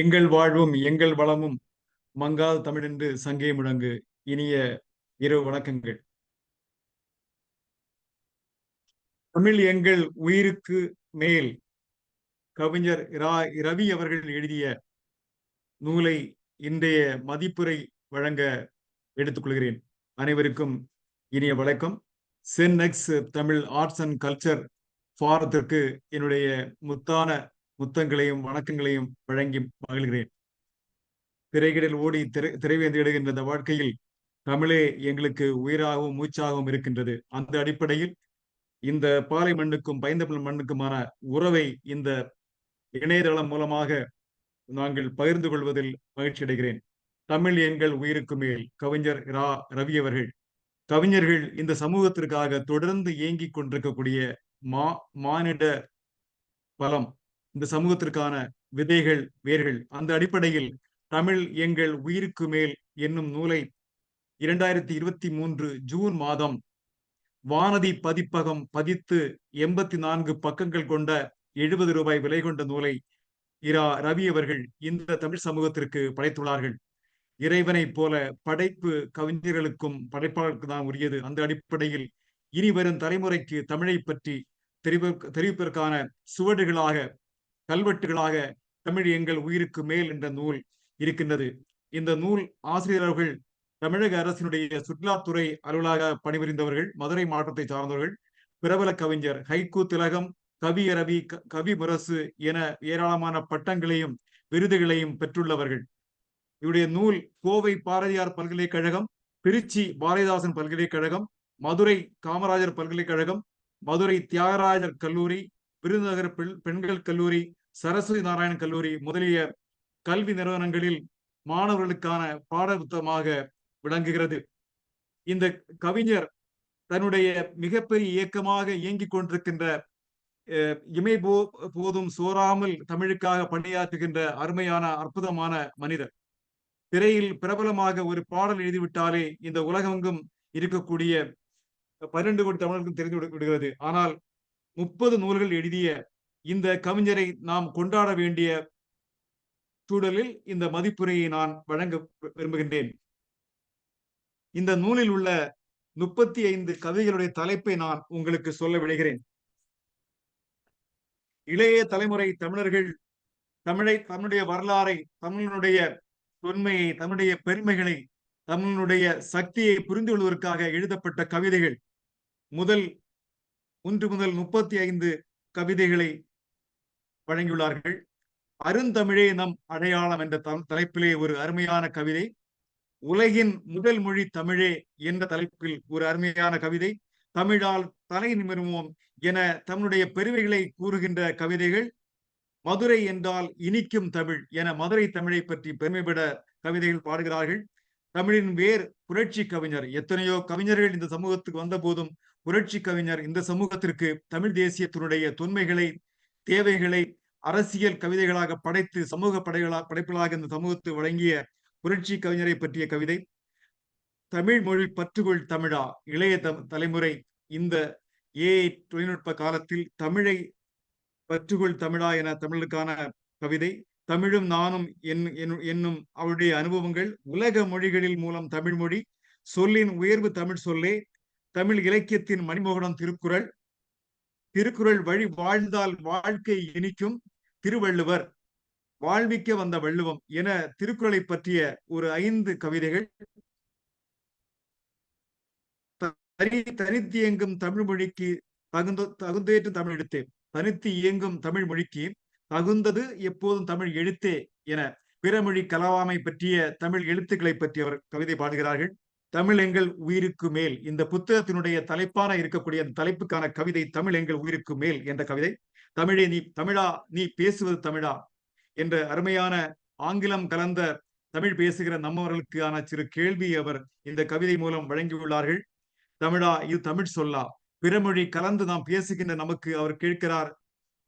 எங்கள் வாழ்வும் எங்கள் வளமும் மங்காத தமிழென்று சங்கே முழங்கு இனிய இரவு வணக்கங்கள். தமிழ் எங்கள் உயிருக்கு மேல் கவிஞர் இரா ரவி அவர்கள் எழுதிய நூலை இன்றைய மதிப்புரை வழங்க எடுத்துக்கொள்கிறேன். அனைவருக்கும் இனிய வணக்கம். சென்எக்ஸ் தமிழ் ஆர்ட்ஸ் அண்ட் கல்ச்சர் ஃபாரத்திற்கு என்னுடைய முத்தான முத்தங்களையும் வணக்கங்களையும் வழங்கி மகிழ்கிறேன். திரைகளில் ஓடி திரை திரைவேந்திடுகின்ற இந்த வாழ்க்கையில் தமிழே எங்களுக்கு உயிராகவும் மூச்சாகவும் இருக்கின்றது. அந்த அடிப்படையில் இந்த பாலை மண்ணுக்கும் பைந்தமிழ் மண்ணுக்குமான உறவை இந்த இணையதளம் மூலமாக நாங்கள் பகிர்ந்து கொள்வதில் மகிழ்ச்சி அடைகிறேன். தமிழ் எங்கள் உயிருக்கு மேல். கவிஞர் ரா. ரவி அவர்கள். கவிஞர்கள் இந்த சமூகத்திற்காக தொடர்ந்து இயங்கிக் கொண்டிருக்கக்கூடிய மா மானிட பலம் இந்த சமூகத்திற்கான விதைகள் வேர்கள் அந்த அடிப்படையில் தமிழ் எங்கள் உயிருக்கு மேல் என்னும் நூலை இரண்டாயிரத்தி இருபத்தி மூன்று ஜூன் மாதம் வானதி பதிப்பகம் பதித்து எண்பத்தி நான்கு பக்கங்கள் கொண்ட எழுபது ரூபாய் விலை கொண்ட நூலை இரா ரவி அவர்கள் இந்த தமிழ் சமூகத்திற்கு படைத்துள்ளார்கள். இறைவனைப் போல படைப்பு கவிஞர்களுக்கும் படைப்பாளருக்கு தான் உரியது. அந்த அடிப்படையில் இனி வரும் தலைமுறைக்கு தமிழை பற்றி தெரிவிப்பதற்கான சுவடுகளாக கல்வெட்டுகளாக தமிழ் எங்கள் உயிருக்கு மேல் என்ற நூல் இருக்கின்றது. இந்த நூல் ஆசிரியர்கள் தமிழக அரசினுடைய சுற்றுலாத்துறை அலுவலாக பணிபுரிந்தவர்கள் மதுரை மாவட்டத்தை சார்ந்தவர்கள் பிரபல கவிஞர் ஹைக்கூ திலகம் கவி அரபி க- கவி முரசு என ஏராளமான பட்டங்களையும் விருதுகளையும் பெற்றுள்ளவர்கள். இவருடைய நூல் கோவை பாரதியார் பல்கலைக்கழகம் திருச்சி பாரதிதாசன் பல்கலைக்கழகம் மதுரை காமராஜர் பல்கலைக்கழகம் மதுரை தியாகராஜர் கல்லூரி விருதுநகர் பெண் பெண்கள் கல்லூரி சரஸ்வதி நாராயண் கல்லூரி முதலிய கல்வி நிறுவனங்களில் மாணவர்களுக்கான பாட புத்தகமாக விளங்குகிறது. இந்த கவிஞர் தன்னுடைய மிகப்பெரிய இயக்கமாக இயங்கிக் கொண்டிருக்கின்ற அஹ், இமை போ போதும் சோராமல் தமிழுக்காக பணியாற்றுகின்ற அருமையான அற்புதமான மனிதர். திரையில் பிரபலமாக ஒரு பாடல் எழுதிவிட்டாலே இந்த உலகெங்கும் இருக்கக்கூடிய பன்னெண்டு கோடி தமிழர்களுக்கும் தெரிந்து விடுகிறது. ஆனால் முப்பது நூல்கள் எழுதிய இந்த கவிஞரை நாம் கொண்டாட வேண்டிய சூழலில் இந்த மதிப்புரையை நான் வழங்க விரும்புகின்றேன். இந்த நூலில் உள்ள முப்பத்தி ஐந்து கவிதைகளுடைய தலைப்பை நான் உங்களுக்கு சொல்ல விடுகிறேன் இளைய தலைமுறை தமிழர்கள் தமிழை தன்னுடைய வரலாறை தமிழனுடைய தொன்மையை தன்னுடைய பெருமைகளை தமிழனுடைய சக்தியை புரிந்து கொள்வதற்காக எழுதப்பட்ட கவிதைகள். முதல் ஒன்று முதல் முப்பத்தி ஐந்து கவிதைகளை வழங்கியுள்ளார்கள். அருந்தமிழே நம் அடையாளம் என்ற தலைப்பிலே ஒரு அருமையான கவிதை. உலகின் முதல் மொழி தமிழே என்ற தலைப்பில் ஒரு அருமையான கவிதை. தமிழால் தலை நிமிருவோம் என தன்னுடைய பெருமைகளை கூறுகின்ற கவிதைகள். மதுரை என்றால் இனிக்கும் தமிழ் என மதுரை தமிழை பற்றி பெருமைப்பட கவிதைகள் பாடுகிறார்கள். தமிழின் வேர் புரட்சி கவிஞர். எத்தனையோ கவிஞர்கள் இந்த சமூகத்துக்கு வந்த போதும் புரட்சி கவிஞர் இந்த சமூகத்திற்கு தமிழ் தேசியத்தினுடைய தொன்மைகளை தேவைகளை அரசியல் கவிதைகளாக படைத்து சமூக படைகளா படைப்புகளாக இந்த சமூகத்தை வழங்கிய புரட்சி கவிஞரை பற்றிய கவிதை. தமிழ் மொழி பற்றுகொள் தமிழா? இளைய த தலைமுறை இந்த ஏஐ தொழில்நுட்ப காலத்தில் தமிழை பற்றுகொள் தமிழா என தமிழுக்கான கவிதை. தமிழும் நானும் என்- என்னும் அவருடைய அனுபவங்கள் உலக மொழிகளில் மூலம் தமிழ் மொழி. சொல்லின் உயர்வு தமிழ் சொல்லே தமிழ் இலக்கியத்தின் மணிமகுடம் திருக்குறள். திருக்குறள் வழி வாழ்ந்தால் வாழ்க்கை இனிக்கும் திருவள்ளுவர். வாழ்விக்க வந்த வள்ளுவம் என திருக்குறளை பற்றிய ஒரு ஐந்து கவிதைகள். தனி தனித்து இயங்கும் தமிழ் மொழிக்கு தகுந்த தகுந்தேற்று தமிழ் எழுத்தே. தனித்து இயங்கும் தமிழ் மொழிக்கு தகுந்தது எப்போதும் தமிழ் எழுத்தே என பிறமொழி கலாவாமை பற்றிய தமிழ் எழுத்துக்களை பற்றி அவர் கவிதை பாடுகிறார்கள். தமிழ் எங்கள் உயிருக்கு மேல். இந்த புத்தகத்தினுடைய தலைப்பான இருக்கக்கூடிய அந்த தலைப்புக்கான கவிதை தமிழ் எங்கள் உயிருக்கு மேல் என்ற கவிதை. தமிழே நீ தமிழா நீ பேசுவது தமிழா என்ற அருமையான ஆங்கிலம் கலந்த தமிழ் பேசுகிற நம்மவர்களுக்கான சிறு கேள்வி அவர் இந்த கவிதை மூலம் வழங்கியுள்ளார்கள். தமிழா இது தமிழ் சொல்லா. பிறமொழி கலந்து நாம் பேசுகின்ற நமக்கு அவர் கேட்கிறார்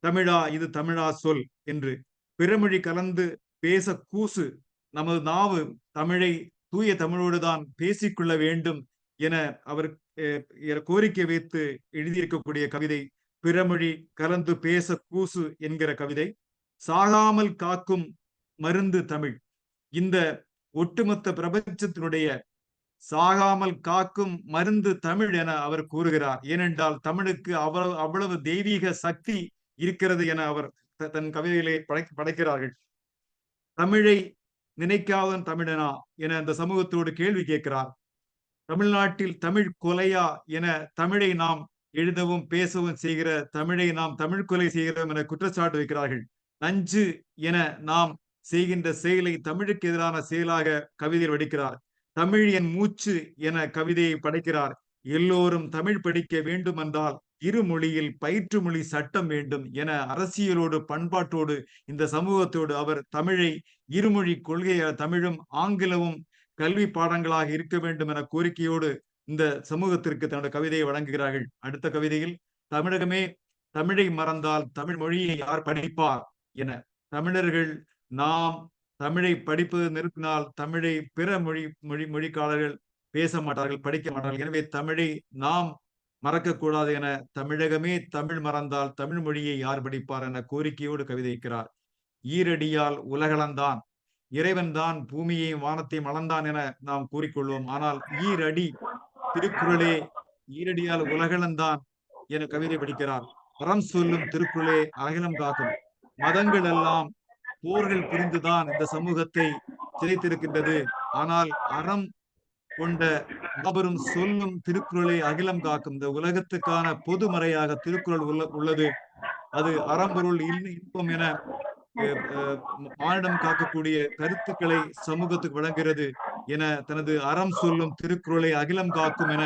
தமிழா இது தமிழா சொல் என்று. பிறமொழி கலந்து பேச கூசு நமது நாவு தமிழை தூய தமிழோடு தான் பேசிக்கொள்ள வேண்டும் என அவர் அஹ், கோரிக்கை வைத்து எழுதியிருக்கக்கூடிய கவிதை பிறமொழி கலந்து பேச கூசு என்கிற கவிதை சாகாமல் காக்கும் மருந்து தமிழ். இந்த ஒட்டுமொத்த பிரபஞ்சத்தினுடைய சாகாமல் காக்கும் மருந்து தமிழ் என அவர் கூறுகிறார். ஏனென்றால் தமிழுக்கு அவ்வளவு அவ்வளவு தெய்வீக சக்தி இருக்கிறது என அவர் தன் கவிதையிலே படை படைக்கிறார்கள். தமிழை நினைக்காதன் தமிழனா என அந்த சமூகத்தோடு கேள்வி கேட்கிறார். தமிழ்நாட்டில் தமிழ் கொலையா என தமிழை நாம் எழுதவும் பேசவும் செய்கிற தமிழை நாம் தமிழ் கொலை செய்கிறோம் என குற்றச்சாட்டு வைக்கிறார்கள். நஞ்சு என நாம் செய்கின்ற செயலை தமிழுக்கு எதிரான செயலாக கவிதையில் வடிக்கிறார். தமிழ் என் மூச்சு என கவிதையை படைக்கிறார். எல்லோரும் தமிழ் படிக்க வேண்டும் என்றால் இரு மொழியில் பயிற்று மொழி சட்டம் வேண்டும் என அரசியலோடு பண்பாட்டோடு இந்த சமூகத்தோடு அவர் தமிழை இருமொழி கொள்கை தமிழும் ஆங்கிலமும் கல்வி பாடங்களாக இருக்க வேண்டும் என கோரிக்கையோடு இந்த சமூகத்திற்கு தன்னோட கவிதையை வழங்குகிறார்கள். அடுத்த கவிதையில் தமிழகமே தமிழை மறந்தால் தமிழ் மொழியை யார் படிப்பார் என. தமிழர்கள் நாம் தமிழை படிப்பது நிறுத்தினால் தமிழை பிற மொழி மொழி மொழிக்காரர்கள் பேச மாட்டார்கள் படிக்க மாட்டார்கள். எனவே தமிழை நாம் மறக்கக்கூடாது என தமிழகமே தமிழ் மறந்தால் தமிழ் மொழியை யார் படிப்பார் என கோரிக்கையோடு கவிதைக்கிறார். ஈரடியால் உலகளந்தான் இறைவன் தான் பூமியையும் வானத்தையும் அளந்தான் என நாம் கூறிக்கொள்வோம். ஆனால் ஈரடி திருக்குறளே ஈரடியால் உலகளந்தான் என கவிதை படிக்கிறார். அறம் சொல்லும் திருக்குறளே அகிலம் காக்கும். மதங்கள் எல்லாம் போர்கள் புரிந்துதான் இந்த சமூகத்தை சிதைத்திருக்கின்றது. ஆனால் அறம் கொண்ட மாபெரும் சொல்லும் திருக்குறளை அகிலம் காக்கும் இந்த உலகத்துக்கான பொதுமறையாக திருக்குறள் உள்ள உள்ளது. அது அறம்பொருள் இன்பம் என மானிடம் காக்கக்கூடிய கருத்துக்களை சமூகத்துக்கு வழங்குகிறது என தனது அறம் சொல்லும் திருக்குறளை அகிலம் காக்கும் என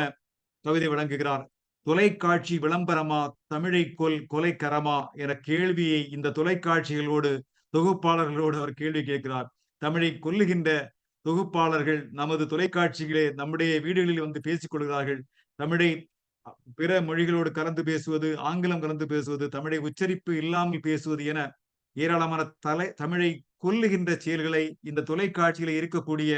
கவிதை வழங்குகிறார். தொலைக்காட்சி விளம்பரமா தமிழை கொல் கொலைக்கரமா என கேள்வியை இந்த தொலைக்காட்சிகளோடு தொகுப்பாளர்களோடு அவர் கேள்வி கேட்கிறார். தமிழை கொல்லுகின்ற தொகுப்பாளர்கள் நமது தொலைக்காட்சிகளே நம்முடைய வீடுகளில் வந்து பேசிக் கொள்கிறார்கள். தமிழை பிற மொழிகளோடு கலந்து பேசுவது ஆங்கிலம் கலந்து பேசுவது தமிழை உச்சரிப்பு இல்லாமல் பேசுவது என ஏராளமான தலை தமிழை கொல்லுகின்ற செயல்களை இந்த தொலைக்காட்சியில் இருக்கக்கூடிய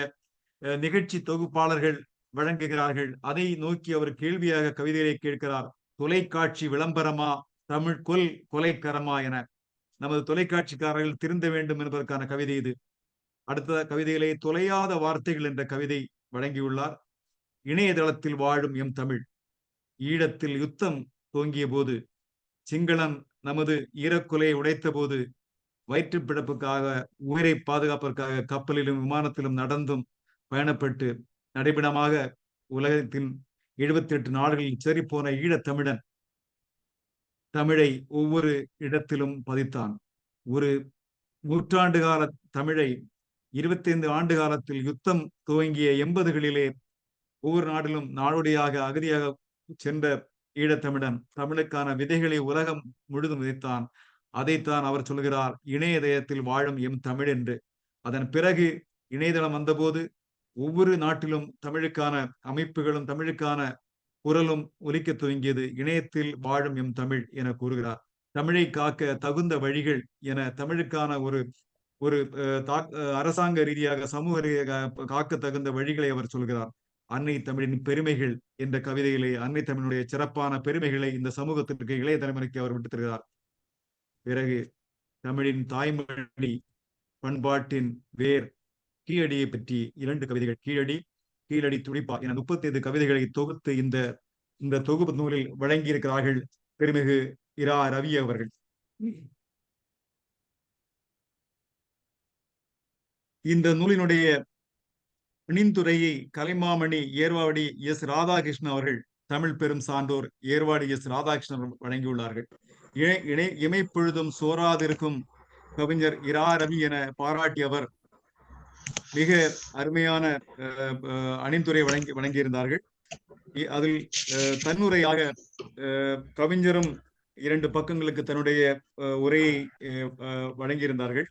நிகழ்ச்சி தொகுப்பாளர்கள் வழங்குகிறார்கள். அதை நோக்கி அவர் கேள்வியாக கவிதைகளை கேட்கிறார். தொலைக்காட்சி விளம்பரமா? தமிழ் கொல் கொலைக்கரமா என. நமது தொலைக்காட்சிக்காரர்கள் திருந்த வேண்டும் என்பதற்கான கவிதை இது. அடுத்த கவிதைகளை தொலையாத வார்த்தைகள் என்ற கவிதை வழங்கியுள்ளார். இணையதளத்தில் வாழும் எம் தமிழ். ஈழத்தில் யுத்தம் துவங்கிய போது சிங்களம் நமது ஈரக்குலையை உடைத்த போது வயிற்று பிழப்புக்காக உயிரை பாதுகாப்பதற்காக கப்பலிலும் விமானத்திலும் நடந்தும் பயணப்பட்டு நடைபெணமாக உலகத்தின் எழுபத்தி எட்டு நாடுகளில் செறிப்போன ஈழத்தமிழன் தமிழை ஒவ்வொரு இடத்திலும் பதித்தான். ஒரு நூற்றாண்டு கால தமிழை இருபத்தி ஐந்து ஆண்டு காலத்தில் யுத்தம் துவங்கிய எண்பதுகளிலே ஒவ்வொரு நாட்டிலும் நாடோடியாக அகதியாக சென்ற ஈழத்தமிழன் தமிழுக்கான விதைகளை உலகம் முழுதும் விதைத்தான். அதைத்தான் அவர் சொல்கிறார் இணையதயத்தில் வாழும் எம் தமிழ் என்று. அதன் பிறகு இணையதளம் வந்தபோது ஒவ்வொரு நாட்டிலும் தமிழுக்கான அமைப்புகளும் தமிழுக்கான குரலும் ஒலிக்க துவங்கியது. இணையத்தில் வாழும் எம் தமிழ் என கூறுகிறார். தமிழை காக்க தகுந்த வழிகள் என தமிழுக்கான ஒரு ஒரு அரசாங்க ரீதியாக சமூக ரீதியாக காக்க தகுந்த வழிகளை அவர் சொல்கிறார். அன்னை தமிழின் பெருமைகள் என்ற கவிதைகளை அன்னை தமிழுடைய சிறப்பான பெருமைகளை இந்த சமூகத்திற்கு இளைய தலைமுறைக்கு அவர் விட்டு தருகிறார். பிறகு தமிழின் தாய்மொழி பண்பாட்டின் வேர் கீழடியை பற்றி இரண்டு கவிதைகள். கீழடி கீழடி துடிப்பா என முப்பத்தி ஐந்து கவிதைகளை தொகுத்து இந்த இந்த தொகுப்பு நூலில் வழங்கியிருக்கிறார்கள் பெருமிகு இரா ரவி அவர்கள். இந்த நூலினுடைய பிணிந்துரையை கலைமாமணி ஏர்வாடி எஸ் ராதாகிருஷ்ணன் அவர்கள் தமிழ் பெரும் சான்றோர் ஏர்வாடி எஸ் ராதாகிருஷ்ணன் வழங்கியுள்ளார்கள். இணை இணை இமைப்பொழுதும் சோராதிருக்கும் கவிஞர் இரா ரவி என பாராட்டியவர் மிக அருமையான அணிந்துரை வழங்கி வழங்கியிருந்தார்கள். அதில் தன்னுரையாக கவிஞரும் இரண்டு பக்கங்களுக்கு தன்னுடைய உரையை வழங்கியிருந்தார்கள்.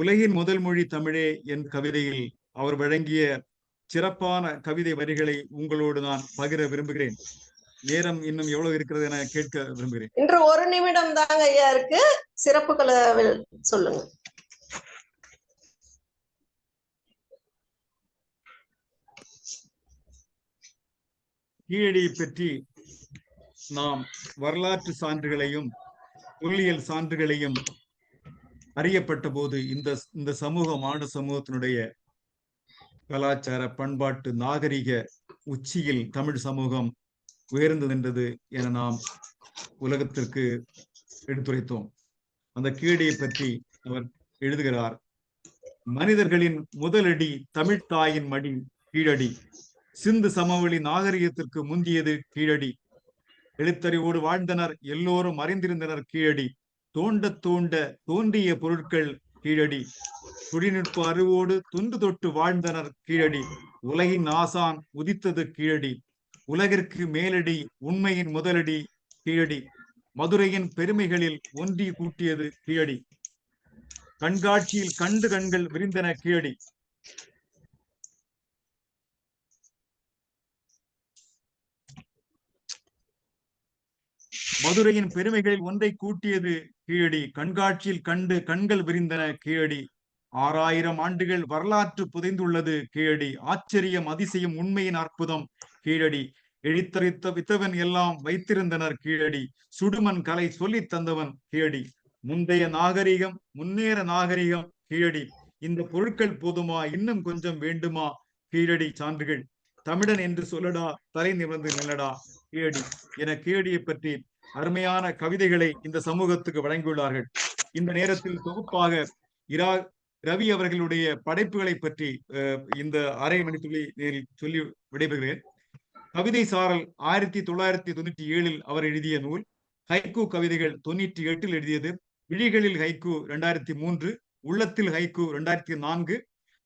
உலகின் முதல் மொழி தமிழே என் கவிதையில் அவர் வழங்கிய சிறப்பான கவிதை வரிகளை உங்களோடு நான் பகிர விரும்புகிறேன். நேரம் இன்னும் எவ்வளவு இருக்கிறது என கேட்க விரும்புகிறேன். இன்று ஒரு நிமிடம் தாங்க ஐயா இருக்கு. சிறப்புகளை சொல்லுங்க. கீழடியை பற்றி நாம் வரலாற்று சான்றுகளையும் பொருளியல் சான்றுகளையும் அறியப்பட்ட போது இந்த இந்த சமூகம் ஆடு சமூகத்தினுடைய கலாச்சார பண்பாட்டு நாகரிக உச்சியில் தமிழ் சமூகம் உயர்ந்து என நாம் உலகத்திற்கு எடுத்துரைத்தோம். அந்த கீழே பற்றி அவர் எழுதுகிறார். மனிதர்களின் முதலடி தமிழ் தாயின் மடி கீழடி. சிந்து சமவெளி நாகரிகத்திற்கு முந்தியது கீழடி. எழுத்தறிவோடு வாழ்ந்தனர் எல்லோரும் அறிந்திருந்தனர் கீழடி. தோண்ட தோண்ட தோன்றிய பொருட்கள் கீழடி. குடிநுட்ப அறிவோடு துண்டு தொட்டு வாழ்ந்தனர் கீழடி. உலகின் ஆசான் உதித்தது கீழடி. உலகிற்கு மேலடி உண்மையின் முதலடி கீழடி. மதுரையின் பெருமைகளில் ஒன்றி கூட்டியது கீழடி. கண்காட்சியில் கண்டு கண்கள் விரிந்தன கீழடி. மதுரையின் பெருமைகளில் ஒன்றை கூட்டியது கீழடி. கண்காட்சியில் கண்டு கண்கள் விரிந்தன கீழடி. ஆறாயிரம் ஆண்டுகள் வரலாற்று புதைந்துள்ளது கீழடி. ஆச்சரியம் அதிசயம் உண்மையின் அற்புதம் கீழடி. எழுத்தறித்த வித்தவன் எல்லாம் வைத்திருந்தனர் கீழடி. சுடுமன் கலை சொல்லித் தந்தவன் கீழடி. முந்தைய நாகரிகம் முன்னேற நாகரிகம் கீழடி. இந்த பொருட்கள் போதுமா? இன்னும் கொஞ்சம் வேண்டுமா? கீழடி சான்றுகள். தமிழன் என்று சொல்லடா தலை நிமிர்ந்து நில்லடா கீழடி. என கீழடியை பற்றி அருமையான கவிதைகளை இந்த சமூகத்துக்கு வழங்கியுள்ளார்கள். இந்த நேரத்தில் தொகுப்பாக இரா ரவி அவர்களுடைய படைப்புகளை பற்றி இந்த அரை மணித்துளி நேரில் சொல்லி விடைபெறுகிறேன். கவிதை சாரல் ஆயிரத்தி தொள்ளாயிரத்தி தொண்ணூற்றி ஏழில் அவர் எழுதிய நூல் ஹைகூ கவிதைகள் தொண்ணூற்றி எட்டில் எழுதியது விழிகளில் ஹைக்கூ ரெண்டாயிரத்தி மூன்று உள்ளத்தில் ஹைக்கூ ரெண்டாயிரத்தி நான்கு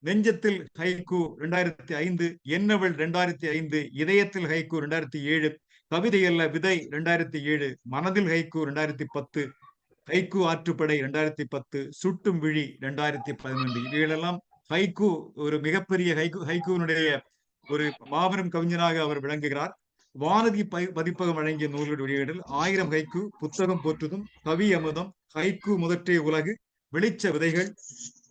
நெஞ்சத்தில் ஹைகூ ரெண்டாயிரத்தி ஐந்து என்னவள் ரெண்டாயிரத்தி ஐந்து இதயத்தில் ஹைக்கூ ரெண்டாயிரத்தி ஏழு கவிதையல்ல விதை ரெண்டாயிரத்தி ஏழு மனதில் ஹைக்கு ரெண்டாயிரத்தி பத்து ஹைக்கு ஆற்றுப்படை ரெண்டாயிரத்தி பத்து சுட்டும் விழி ரெண்டாயிரத்தி பதினொன்று. இவைகளெல்லாம் ஹைக்கு ஒரு மிகப்பெரிய ஹைக்கூ ஹைக்கூனுடைய ஒரு மாபெரும் கவிஞனாக அவர் விளங்குகிறார். வானதி பதிப்பகம் வழங்கிய நூல்கள் வெளியீடில் ஆயிரம் ஹைக்கு புத்தகம் போற்றுதும் கவி அமுதம் ஹைக்கு முதற்றே உலகு வெளிச்ச விதைகள்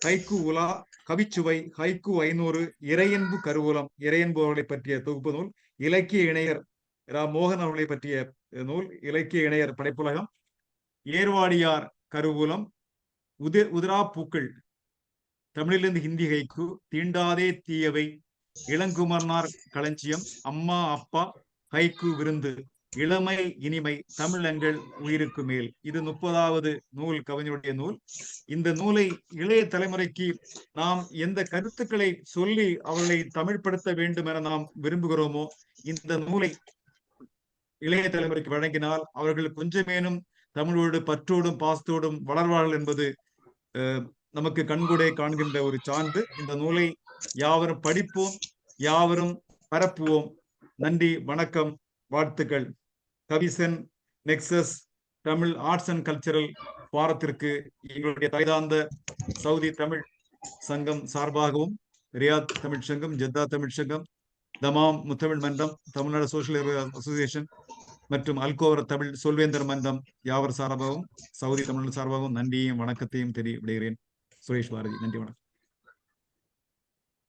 ஹைக்கு உலா கவிச்சுவை ஹைக்கு ஐநூறு இறையன்பு கருவூலம் இறையன்பு அவர்களை பற்றிய தொகுப்பு நூல் இலக்கிய இணையர் ரா மோகன் அவர்களை பற்றிய நூல் இலக்கிய இணையர் படைப்புலகம். ஏர்வாடியார் கருவூலம். உதிர் உதிரா பூக்கள். தமிழிலிருந்து ஹிந்தி ஹைக்கு. தீண்டாதே தீயவை. இளங்குமர்னார் களஞ்சியம். அம்மா அப்பா ஹைக்கு விருந்து. இளமை இனிமை. தமிழங்கள் உயிருக்கு மேல். இது முப்பதாவது நூல் கவிஞருடைய நூல். இந்த நூலை இளைய தலைமுறைக்கு நாம் எந்த கருத்துக்களை சொல்லி அவர்களை தமிழ்படுத்த வேண்டும் என நாம் விரும்புகிறோமோ இந்த நூலை இளைய தலைமுறைக்கு வழங்கினால் அவர்கள் கொஞ்சமேனும் தமிழோடு பற்றோடும் பாசத்தோடும் வளர்வார்கள் என்பது நமக்கு கண்கூடே காண்கின்ற ஒரு சான்று. இந்த நூலை யாவரும் படிப்போம் யாவரும் பரப்புவோம். நன்றி வணக்கம் வாழ்த்துக்கள். கவிசன் Nexus Tamil arts and cultural வாரத்திற்கு எங்களுடைய தைதாந்த சவுதி தமிழ் சங்கம் சார்பாகவும் ரியாத் தமிழ் சங்கம் ஜெத்தா தமிழ் சங்கம் தமாம் முத்தமிழ் மன்றம் தமிழ்நாடு சோசியல் அசோசியேஷன் மற்றும் அல்கோவர் தமிழ் சொல்வேந்தர் மன்றம் யாவர் சார்பாகவும் சவுதி தமிழ் சார்பாகவும் நன்றியையும் வணக்கத்தையும் தெரிய விடுகிறேன் சுரேஷ் பாரதி நன்றி வணக்கம்.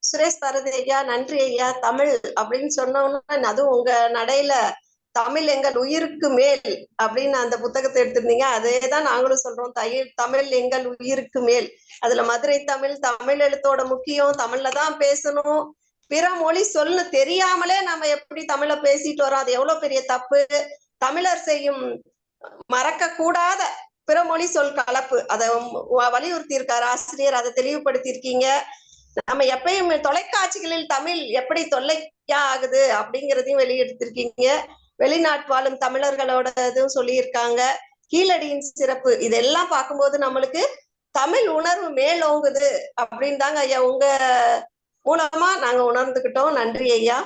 சுரேஷ் பாரதி ஐயா நன்றி ஐயா. தமிழ் அப்படின்னு சொன்னோம்னா அதுவும் உங்க நடையில தமிழ் எங்கள் உயிருக்கு மேல் அப்படின்னு அந்த புத்தகத்தை எடுத்திருந்தீங்க. அதே தான் நாங்களும் சொல்றோம். தயிர் தமிழ் எங்கள் உயிருக்கு மேல். அதுல மதுரை தமிழ் தமிழ் எழுத்தோட முக்கியம். தமிழ்ல தான் பேசணும். பிற மொழி சொல்லு தெரியாமலே நம்ம எப்படி தமிழ பேசிட்டு வரோம்? அது எவ்வளவு பெரிய தப்பு? தமிழர் செய்யும் மறக்க கூடாத பிற மொழி சொல் கலப்பு. அதை வலியுறுத்தி இருக்காரு ஆசிரியர். அதை தெளிவுபடுத்தி இருக்கீங்க நம்ம எப்பயும் தொலைக்காட்சிகளில் தமிழ் எப்படி தொல்லையா ஆகுது அப்படிங்கிறதையும் வெளியெடுத்திருக்கீங்க. வெளிநாட்டு வாழும் தமிழர்களோட இதுவும் சொல்லியிருக்காங்க. கீழடியின் சிறப்பு. இதெல்லாம் பார்க்கும்போது நம்மளுக்கு தமிழ் உணர்வு மேலோங்குது. அப்படின்னு தாங்க ஐயா உங்க மூலமா நாங்க உணர்ந்துகிட்டோம். நன்றி ஐயா.